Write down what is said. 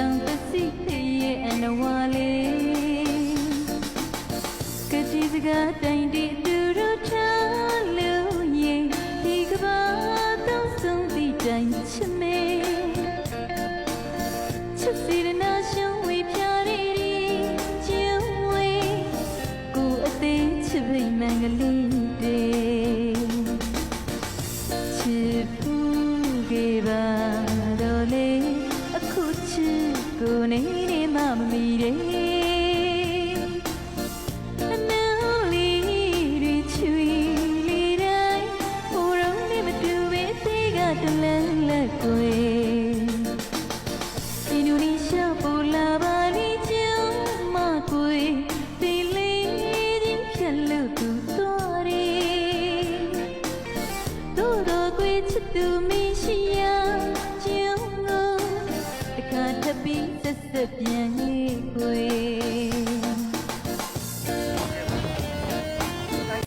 တောင်တစီရဲ့အနဝါလေးကတိစကားတိုင်းဒီတူတို့ထားလို့ရင်ဒီကဘာတော့ဆုံးသည့်တိုင်ချစ်မေချစ်စီရနာရှုံးဝေပြရည်ကျင်းဝေကိုအသေးချစ်ပိမန်ကလေးတွေချစ်ဖူးခဲ့ပါ နေနေမှမမီတဲ့အနာလေးတွေချွေလေးတိုင်းဟိုတော့နေမတူပဲသေးကတလန်းလက်ကွယ်အင်ဒိုနီးရှားပူလာပါလိကျမကွေတီလေးချင်းဖြတ်လို့သူသွားတယ်တို့တော့ကွေချစ်သူမ ကိုတခါထပ်ပြီးဆက်ဆက်ပြန်ရေးကွေ